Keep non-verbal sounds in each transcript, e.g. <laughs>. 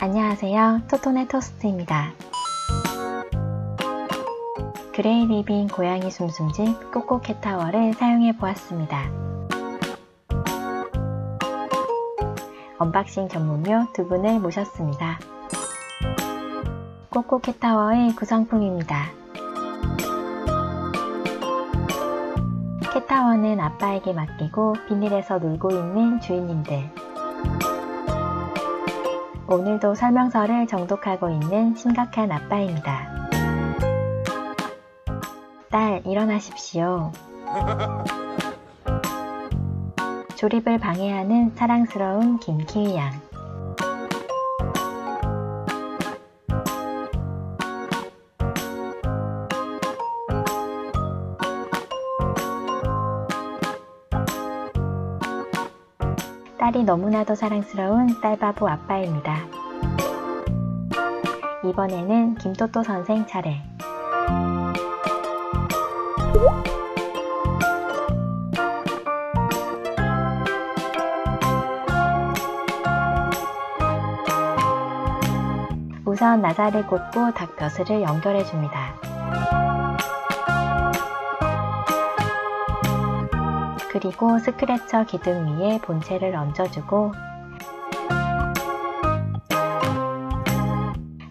안녕하세요. 토토네 토스트입니다. 그레이 리빙 고양이 숨숨집 꼬꼬 캣타워를 사용해 보았습니다. 언박싱 전문료 두 분을 모셨습니다. 꼬꼬 캣타워의 구성품입니다. 캣타워는 아빠에게 맡기고 비닐에서 놀고 있는 주인님들. 오늘도 설명서를 정독하고 있는 심각한 아빠입니다. 딸, 일어나십시오. <laughs> 조립을 방해하는 사랑스러운 김키위 양. 딸이 너무나도 사랑스러운 딸바보 아빠입니다. 이번에는 김토토 선생 차례. 우선 나사를 꽂고 닭벼슬을 연결해 줍니다. 그리고 스크래처 기둥 위에 본체를 얹어주고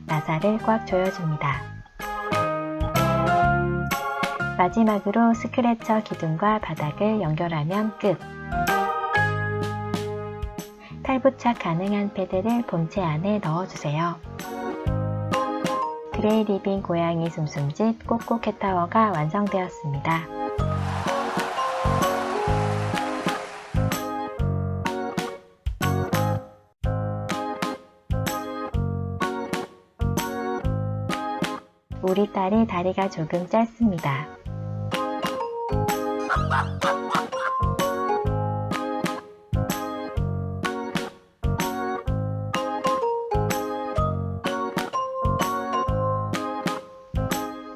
나사를 꽉 조여줍니다. 마지막으로 스크래처 기둥과 바닥을 연결하면 끝. 탈부착 가능한 패드를 본체 안에 넣어주세요. 그레이 리빙 고양이 숨숨집 꼬꼬 캣타워가 완성되었습니다. 우리 딸이 다리가 조금 짧습니다.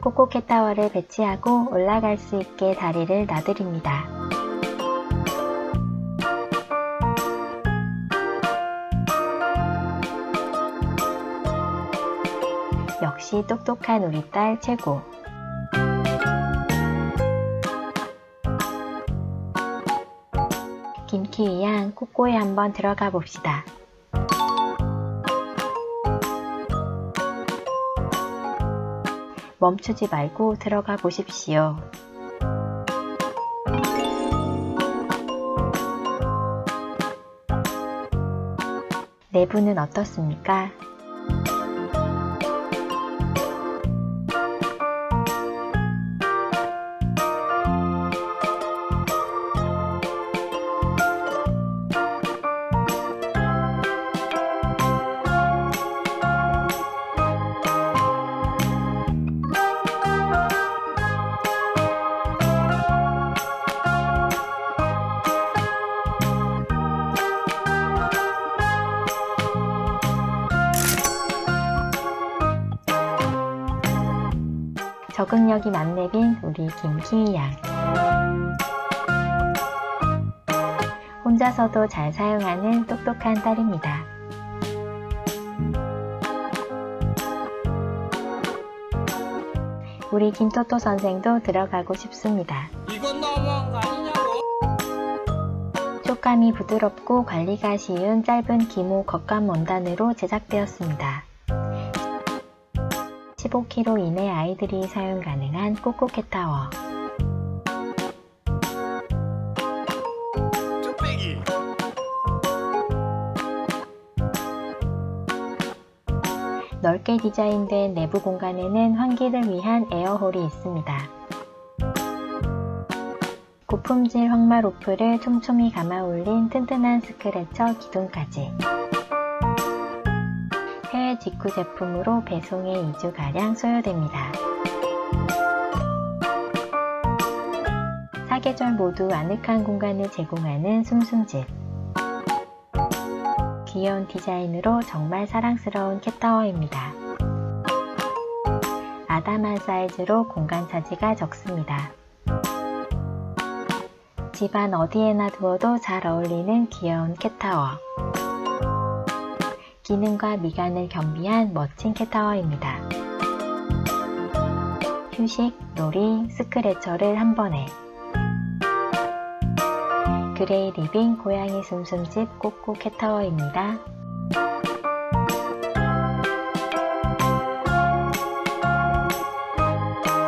코코캣타워를 배치하고 올라갈 수 있게 다리를 놔드립니다. 역시 똑똑한 우리 딸 최고. 김키위 양 꼬꼬에 한번 들어가 봅시다. 멈추지 말고 들어가 보십시오. 내부는 어떻습니까? 적응력이 만렙인 우리 김키위 양. 혼자서도 잘 사용하는 똑똑한 딸입니다. 우리 김토토 선생도 들어가고 싶습니다. 촉감이 부드럽고 관리가 쉬운 짧은 기모 겉감 원단으로 제작되었습니다. 15kg 이내 아이들이 사용 가능한 꼬꼬캣 타워. 뚝배기 넓게 디자인된 내부 공간에는 환기를 위한 에어홀이 있습니다. 고품질 황마 로프를 촘촘히 감아 올린 튼튼한 스크래처 기둥까지. 직구 제품으로 배송에 2주가량 소요됩니다. 사계절 모두 아늑한 공간을 제공하는 숨숨집. 귀여운 디자인으로 정말 사랑스러운 캣타워입니다. 아담한 사이즈로 공간 차지가 적습니다. 집안 어디에나 두어도 잘 어울리는 귀여운 캣타워. 기능과 미간을 겸비한 멋진 캣타워입니다. 휴식, 놀이, 스크래처를 한 번에 그레이 리빙 고양이 숨숨집 꼬꼬 캣타워입니다.